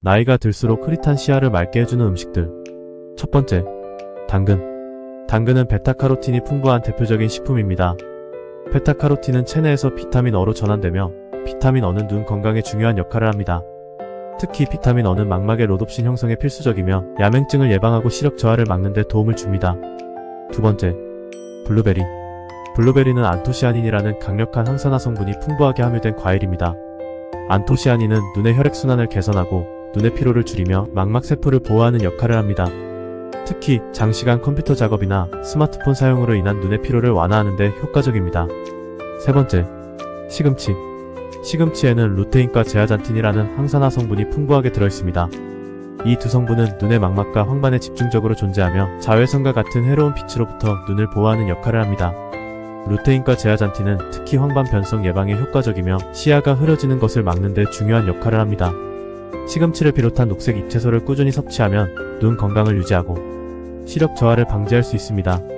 나이가 들수록 흐릿한 시야를 맑게 해주는 음식들. 첫 번째, 당근. 당근은 베타카로틴이 풍부한 대표적인 식품입니다. 베타카로틴은 체내에서 비타민 어로 전환되며 비타민 어는 눈 건강에 중요한 역할을 합니다. 특히 비타민 어는 망막의 로놉신 형성에 필수적이며 야맹증을 예방하고 시력 저하를 막는 데 도움을 줍니다. 두 번째, 블루베리. 블루베리는 안토시아닌이라는 강력한 항산화 성분이 풍부하게 함유된 과일입니다. 안토시아닌은 눈의 혈액순환을 개선하고 눈의 피로를 줄이며 망막 세포를 보호하는 역할을 합니다. 특히 장시간 컴퓨터 작업이나 스마트폰 사용으로 인한 눈의 피로를 완화하는 데 효과적입니다. 세 번째, 시금치. 시금치에는 루테인과 제아잔틴이라는 항산화 성분이 풍부하게 들어있습니다. 이 두 성분은 눈의 망막과 황반에 집중적으로 존재하며 자외선과 같은 해로운 빛으로부터 눈을 보호하는 역할을 합니다. 루테인과 제아잔틴은 특히 황반 변성 예방에 효과적이며 시야가 흐려지는 것을 막는 데 중요한 역할을 합니다. 시금치를 비롯한 녹색 잎채소를 꾸준히 섭취하면 눈 건강을 유지하고 시력 저하를 방지할 수 있습니다.